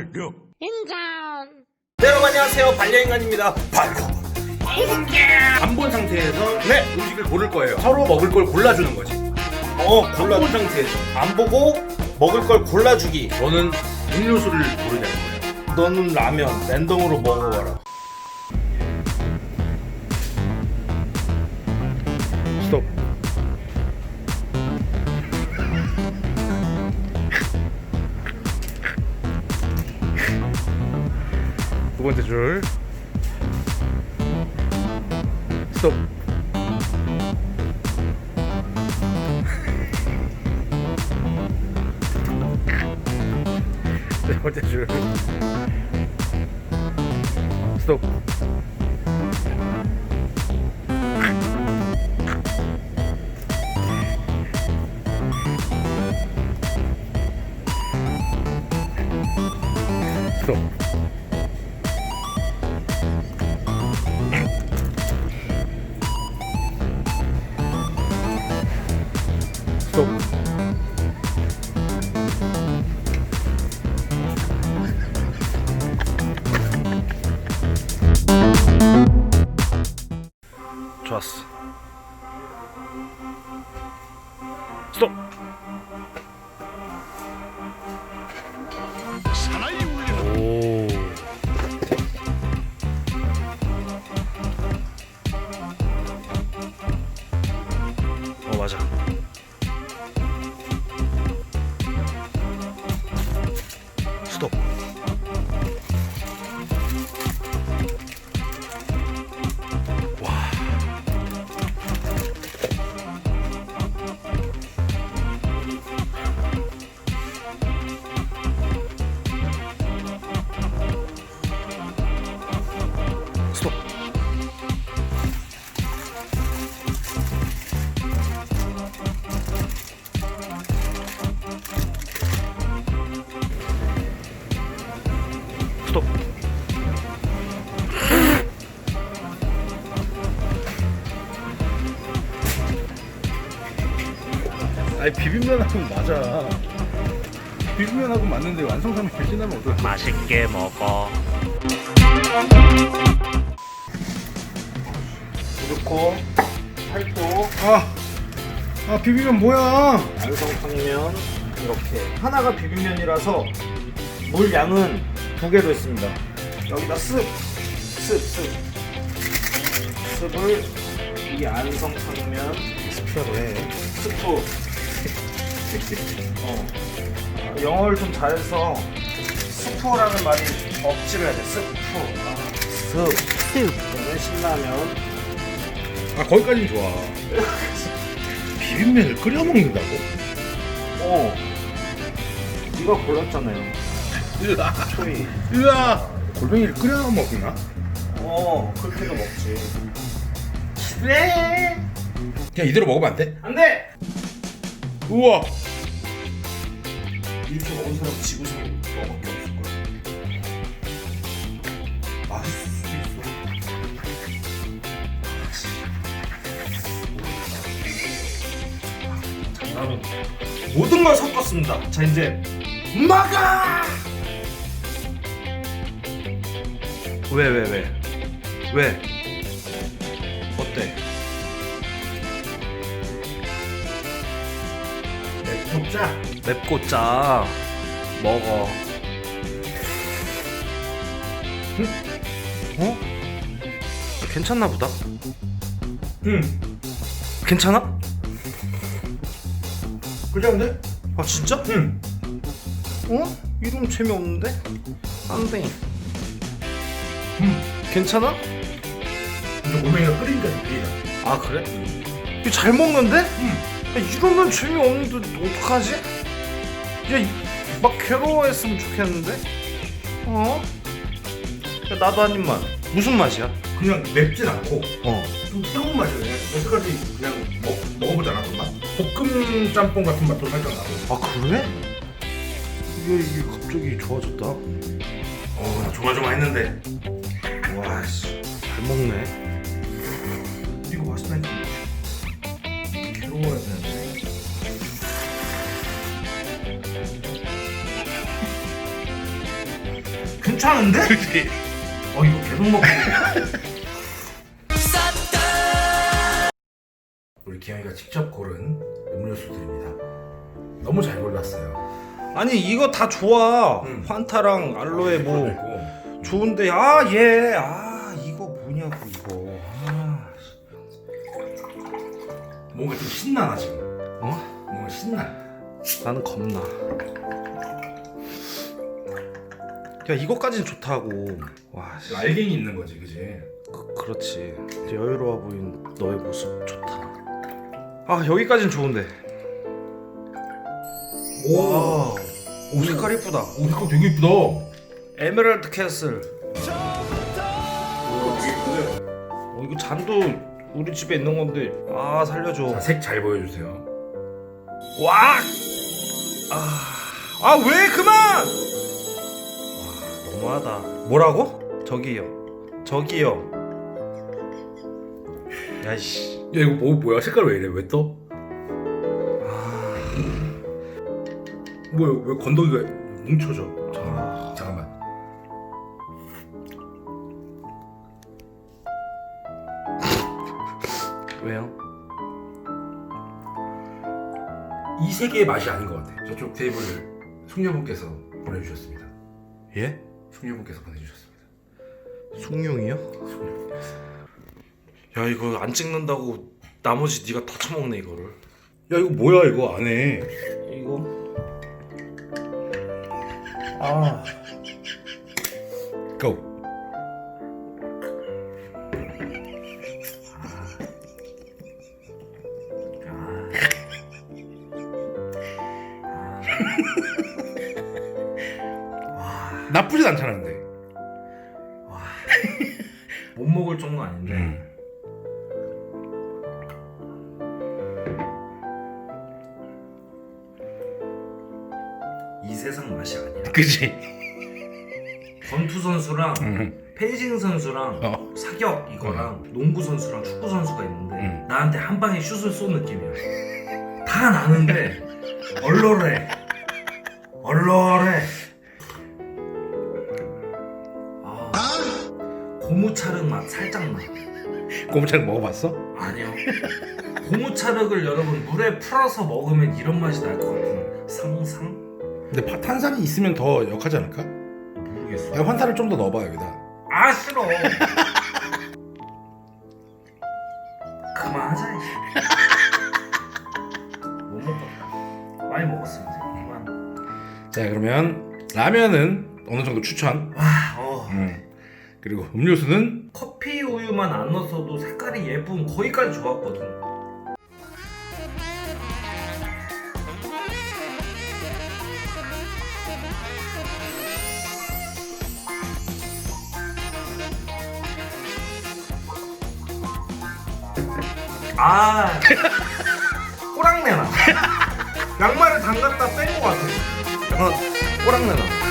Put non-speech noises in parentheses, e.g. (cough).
완료. 네, 여러분 안녕하세요. 반려인간입니다. 반가. 안본 상태에서 네. 음식을 고를 거예요. 서로 먹을 걸 골라주는 거지. 어, 안 골라. 본 상태에서 안 보고 먹을 걸 골라주기. 너는 음료수를 고르자는 거예요. 너는 라면 랜덤으로 먹어봐라. 두 번째 줄. 스톱. (laughs) 네 번째 줄. 스톱. 좋았어. 스톱. 오. 어 맞아. 아니 비빔면하고 맞아. 비빔면하고 맞는데 완성상이 배신하면 어떡해? 맛있게 먹어. 그렇고 팔도 아, 아 비빔면 뭐야? 안성탕면 이렇게 하나가 비빔면이라서 물 양은 두 개로 했습니다. 여기다 습, 습, 습, 습을 이 안성탕면 스프라고 해. 스프. 어. 아, 영어를 좀 잘해서 스프라는 말이 억지로 해야 돼. 스프. 아, 습. 습. 이거는 신라면. 아 거기까지는 좋아. 비빔면을 끓여 먹는다고? 어. 네가 골랐잖아요. 으아, 초이. 으아. 골뱅이를 끓여 먹나? 어, 그렇게도 먹지. 그래. 그냥 이대로 먹으면 안 돼? 안 돼. 우와. 이렇게 먹은 사람 지구상 너밖에 없을 거야. 맛있을 수도 있어. 장난은 모든 걸 섞었습니다. 자 이제 막아. 왜 왜 왜? 왜? 어때? 먹자. 맵고 짜. 먹어. 응? 어? 괜찮나 보다. 응. 괜찮아? 그런데? 아 진짜? 응. 어? 이름 재미없는데? 안 돼. 괜찮아? 근데 골뱅이가 끓이니까 느끼다. 아 그래? 이거 잘 먹는데? 야, 이러면 재미없는데 어떡하지? 야, 이- 막 괴로워했으면 좋겠는데? 어? 야, 나도 한 입만. 무슨 맛이야? 그냥 맵진 않고 어. 좀 새로운 맛이에요. 여태까지 그냥 먹, 먹어보지 않았던 맛. 볶음 짬뽕 같은 맛도 살짝 나고. 아 그래? 이게 이게 갑자기 좋아졌다. 어, 나 조마조마했는데 와, 씨, 잘 먹네. 괜찮은데? 그치? 어 이거 계속 먹고 우리 기영이가 직접 고른 음료수들입니다. 너무 잘 골랐어요. 아니 이거 다 좋아 음. 환타랑 알로에 뭐 그리고 좋은데 아 얘 아 이거 뭐냐고 이거 아, 뭔가 좀 신나 나 지금. 어? 뭔가 신나. 나는 겁나 야 이거까진 좋다고 와 씨. 알갱이 있는 거지, 그지? 그, 그렇지 여유로워 보이는 너의 모습 좋다 아 여기까진 좋은데 오, 오 색깔 이쁘다 오 이거 되게 이쁘다. 에메랄드 캐슬 어 이거 잔도 우리 집에 있는 건데 아 살려줘 자, 색 잘 보여주세요. 와! 아, 왜 그만! 와, 너무하다. 뭐라고? 저기요. 저기요. 야이씨. 야 이거 뭐 뭐야? 색깔 왜 이래? 왜 떠? 아, 뭐야? 왜 건더기가 뭉쳐져? 아. 잠깐만. 잠깐만. 왜요? 이세 개의 맛이 아닌 것 같아. 저쪽 테이블을 숙녀분께서 보내주셨습니다. 예? 숙녀분께서 보내주셨습니다. 숭늉이요? 야 이거 안 찍는다고 나머지 네가 다 처먹네 이거를. 야 이거 뭐야 이거 안에? 이거. 아. 나쁘진 않잖아 근데. (laughs) 못 먹을 정도 아닌데. 음. 이 세상 맛이 아니야. 그지. 권투 선수랑 음. 페이징 선수랑 어. 사격 이거랑 농구 선수랑 축구 선수가 있는데 음. 나한테 한 방에 슛을 쏜 느낌이야. 다 나는데 얼얼해. 얼얼해. 고무차륵 맛 살짝 나. 곰찰 먹어봤어? 아니요. 고무차륵을 여러분 물에 풀어서 먹으면 이런 맛이 날 것 같은 상상? 근데 파- 탄산이 있으면 더 역하지 않을까? 모르겠어. 야, 환타를 좀 더 넣어봐 여기다. 아 싫어. 그만하자. 이제. 못 먹겠다. 많이 먹었어 이제. 그만. 자 그러면 라면은 어느 정도 추천. 와, 어. 음. 그리고 음료수는 커피 우유만 안 넣었어도 색깔이 예쁜 거기까지 좋았거든. 아, (laughs) 꼬랑내나. (laughs) 양말을 담갔다 뺀 것 같아. 약간 꼬랑내나.